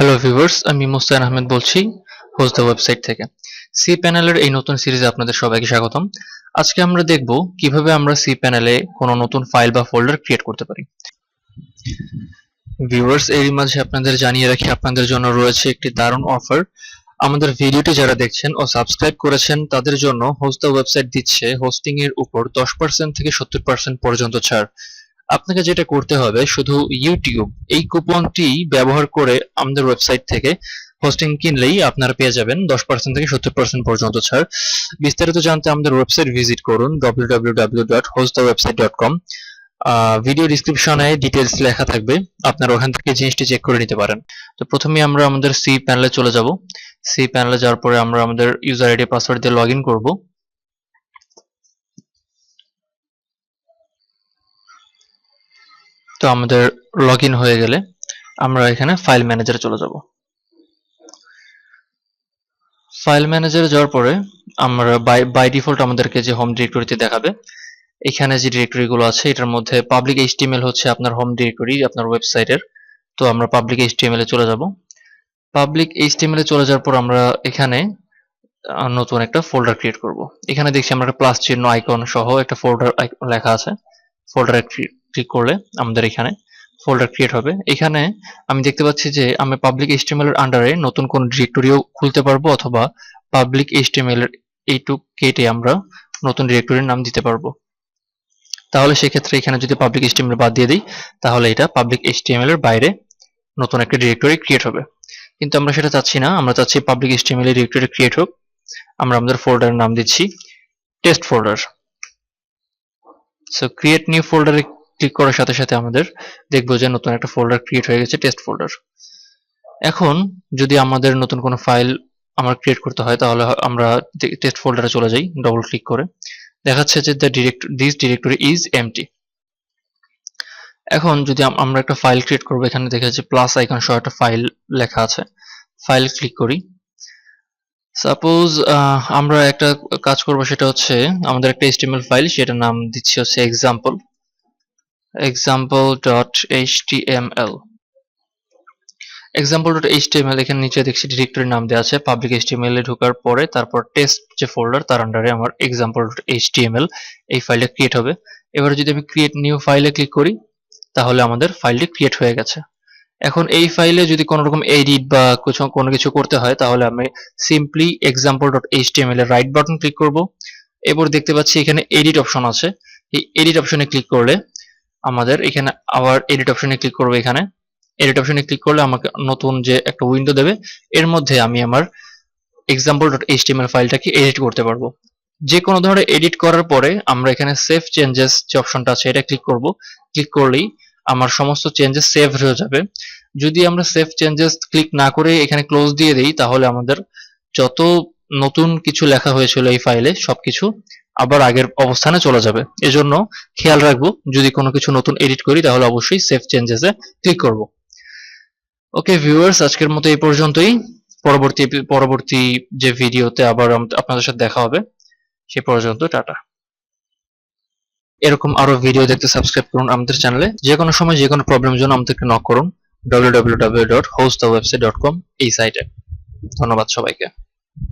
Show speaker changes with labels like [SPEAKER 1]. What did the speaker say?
[SPEAKER 1] Hello viewers আমি মুস্তান আহমেদ বলছি, host the website থেকে। সি প্যানেলের এই নতুন সিরিজে আপনাদের সবাইকে স্বাগতম। আজকে আমরা দেখব কীভাবে আমরা সি প্যানেলে কোনো নতুন ফাইল বা ফোল্ডার ক্রিয়েট করতে পারি। ভিউয়ার্স এরই মাঝে আপনাদের জানিয়ে রাখি, আপনাদের জন্য রয়েছে একটি দারুণ অফার আমাদের ভিডিওটি যারা দেখছেন ও সাবস্ক্রাইব করেছেন, তাদের জন্য হোস্ট দ্য ওয়েবসাইট দিচ্ছে হোস্টিং এর উপর দশ পার্সেন্ট থেকে সত্তর পার্সেন্ট পর্যন্ত ছাড়। আপনাকে যেটা করতে হবে, শুধু ইউটিউব এই কুপনটি ব্যবহার করে আমাদের ওয়েবসাইট থেকে হোস্টিং কিনলেই আপনারা পেয়ে যাবেন দশ পার্সেন্ট থেকে সত্তর পার্সেন্ট পর্যন্ত ছাড়। বিস্তারিত জানতে আমাদের ওয়েবসাইট ভিজিট করুন www.hostthewebsite.com ভিডিও ডিসক্রিপশনে ডিটেলস লেখা থাকবে, আপনারা ওখান থেকে জিনিসটি চেক করে নিতে পারেন। তো প্রথমে আমরা আমাদের সি প্যানেলে চলে যাব। সি প্যানেলে যাওয়ার পরে আমরা আমাদের ইউজার আইডি পাসওয়ার্ড দিয়ে লগ ইন করব। তো আমাদের লগ হয়ে গেলে আমরা এখানে ফাইল ম্যানেজারে চলে যাব। ফাইল ম্যানেজারে যাওয়ার পরে আমরা বাই বাই ডিফল্ট আমাদেরকে যে হোম ডিরেক্টরিতে দেখাবে, এখানে যে ডিরেক্টরিগুলো আছে, এটার মধ্যে পাবলিক এইচটিএমএল হচ্ছে আপনার হোম ডিরেক্টরি আপনার ওয়েবসাইটের তো আমরা পাবলিক এইচটিএমএল এ চলে যাব। পাবলিক এইচটিএমএল এ চলে যাওয়ার পর আমরা এখানে নতুন একটা ফোল্ডার ক্রিয়েট করব। এখানে দেখছি আমরা একটা প্লাস চিহ্ন আইকন সহ একটা ফোল্ডার লেখা আছে। ফোল্ডারে ক্লিক করলে আমাদের এখানে ফোল্ডার ক্রিয়েট হবে। এখানে আমি দেখতে পাচ্ছি যে আমি পাবলিক এইচটিএমএল এর আন্ডারে নতুন কোন ডিরেক্টরিও খুলতে পারব অথবা পাবলিক এইচটিএমএল এর এইটুক কেটে আমরা নতুন ডিরেক্টরির নাম দিতে পারব। তাহলে সেক্ষেত্রে এখানে যদি পাবলিক এইচটিএমএল বাদ দিয়ে দিই, তাহলে এটা পাবলিক এইচটিএমএল এর বাইরে নতুন একটা ডিরেক্টরি ক্রিয়েট হবে। কিন্তু আমরা সেটা চাচ্ছি না, আমরা চাচ্ছি পাবলিক এইচটিএমএল এর ডিরেক্টরি ক্রিয়েট হোক। আমরা আমাদের ফোল্ডারের নাম দিচ্ছি test folder so create new ফোল্ডারে ক্লিক করার সাথে সাথে আমাদের দেখব যে নতুন একটা ফোল্ডার ক্রিয়েট হয়ে গেছে টেস্ট ফোল্ডার এখন যদি আমাদের নতুন কোনো ফাইল আমার ক্রিয়েট করতে হয়, তাহলে আমরা টেস্ট ফোল্ডারে চলে যাই ডবল ক্লিক করে। দেখাচ্ছে যে the direct this directory is empty এখন যদি আমরা একটা ফাইল ক্রিয়েট করব, এখানে দেখা যাচ্ছে প্লাস আইকন সহ একটা ফাইল লেখা আছে। ফাইল ক্লিক করি। সাপোজ আমরা একটা কাজ করব, সেটা হচ্ছে আমাদের একটা HTML ফাইল সেটার নাম দিচ্ছি হচ্ছে এক্সাম্পল example.html example.html এখানে নিচে দেখছি ডিরেক্টরি নাম দেওয়া আছে। পাবলিক HTML এ ঢোকার পরে তারপর টেস্ট যে ফোল্ডার তার আন্ডারে আমার example.html এই ফাইলটা ক্রিয়েট হবে। এবারে যদি আমি ক্রিয়েট নিউ ফাইলে ক্লিক করি, তাহলে আমাদের ফাইলটি ক্রিয়েট হয়ে গেছে। এখন এই ফাইলে যদি কোনো রকম এডিট বা কিছু, কোনো কিছু করতে হয়, তাহলে আমি সিম্পলি example.html এর রাইট বাটন ক্লিক করব। এরপর দেখতে পাচ্ছি এখানে এডিট অপশন আছে। এই এডিট অপশনে ক্লিক করলে আমাদের এখানে আবার এডিট অপশনে ক্লিক করব এখানে। এডিট অপশনে ক্লিক করলে আমাকে নতুন যে একটা উইন্ডো দেবে, এর মধ্যে আমি আমার example.html ফাইলটাকে এডিট করতে পারব। যে কোনো ধরনের এডিট করার পরে আমরা এখানে সেভ চেঞ্জেস যে অপশনটা আছে, এটা ক্লিক করব। ক্লিক করলেই আমার সমস্ত চেঞ্জেস সেভ হয়ে যাবে। যদি আমরা সেভ চেঞ্জেস ক্লিক না করে এখানে ক্লোজ দিয়ে দিই, তাহলে আমাদের যত নতুন কিছু লেখা হয়েছিল এই ফাইলে সবকিছু আবার আগের অবস্থানে চলে যাবে। এজন্য খেয়াল রাখব, যদি কোনো কিছু নতুন এডিট করি, তাহলে অবশ্যই সেভ চেঞ্জেসে ক্লিক করব। ওকে ভিউয়ার্স আজকের মতো এই পর্যন্তই। পরবর্তী পরবর্তী যে ভিডিওতে আবার আপনাদের সাথে দেখা হবে, সে পর্যন্ত টাটা। এরকম আরও ভিডিও দেখতে সাবস্ক্রাইব করুন আমাদের চ্যানেলে যে কোনো সময় যে কোনো প্রবলেমের জন্য আমাদেরকে নক করুন। www.hostthewebsite.com এই সাইটে ধন্যবাদ সবাইকে।